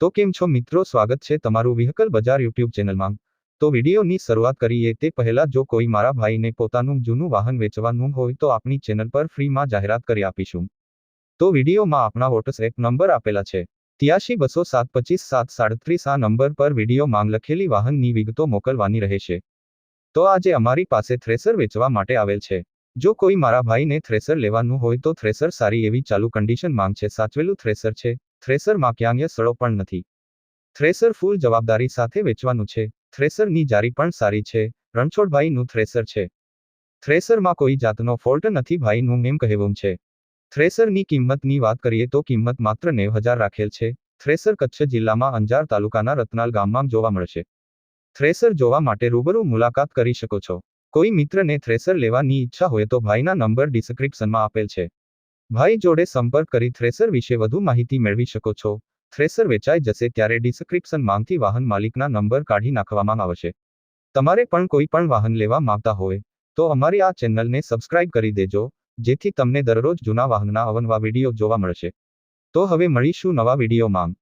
તો કેમ છો મિત્રો? સ્વાગત છે તમારું વ્હીકલ બજાર યુટ્યુબ ચેનલમાં. તો વિડીયોની શરૂઆત કરીએ તે પહેલા જો કોઈ મારા ભાઈને પોતાનું જૂનું વાહન વેચવાનું હોય તો આપણી ચેનલ પર ફ્રીમાં જાહેરાત કરી આપીશું. તો વિડીયોમાં આપણા વોટ્સએપ નંબર આપેલા છે. ત્યાસી બસો સાત પચીસ સાત સાડત્રીસ આ નંબર પર વીડિયો માંગ લખેલી વાહનની વિગતો મોકલવાની રહેશે. તો આજે અમારી પાસે થ્રેસર વેચવા માટે આવેલ છે. જો કોઈ મારા ભાઈને થ્રેસર લેવાનું હોય તો થ્રેસર સારી એવી ચાલુ કન્ડિશન માંગ છે. સાચવેલું થ્રેસર છે. થ્રેસરમાં ક્યાંય સડો પણ નથી. થ્રેસર ફૂલ જવાબદારી સાથે વેચવાનું છે. થ્રેસરની જારી પણ સારી છે. રણછોડભાઈનું થ્રેસર છે. થ્રેસરમાં કોઈ જાતનો ફોલ્ટ નથી ભાઈનું એમ કહેવું છે. થ્રેસરની કિંમતની વાત કરીએ તો કિંમત માત્ર નેવ હજાર રાખેલ છે. થ્રેસર કચ્છ જિલ્લામાં અંજાર તાલુકાના રતનાલ ગામમાં જોવા મળશે. થ્રેસર જોવા માટે રૂબરૂ મુલાકાત કરી શકો છો. કોઈ મિત્રને થ્રેસર લેવાની ઈચ્છા હોય તો ભાઈના નંબર ડિસ્ક્રિપ્શનમાં આપેલ છે. ભાઈ જોડે સંપર્ક કરી થ્રેસર વિશે વધુ માહિતી મેળવી શકો છો. થ્રેસર વેચાઈ જશે ત્યારે ડિસ્ક્રિપ્શનમાંથી વાહન માલિકના નંબર કાઢી નાખવામાં આવશે. તમારે પણ કોઈ પણ વાહન લેવા માંગતા હોય, તો અમારી આ ચેનલને સબસ્ક્રાઇબ કરી દેજો, જેથી તમને દરરોજ જૂના વાહનના અવનવા વીડિયો જોવા મળશે. તો હવે મળીશું નવા વિડીયોમાં.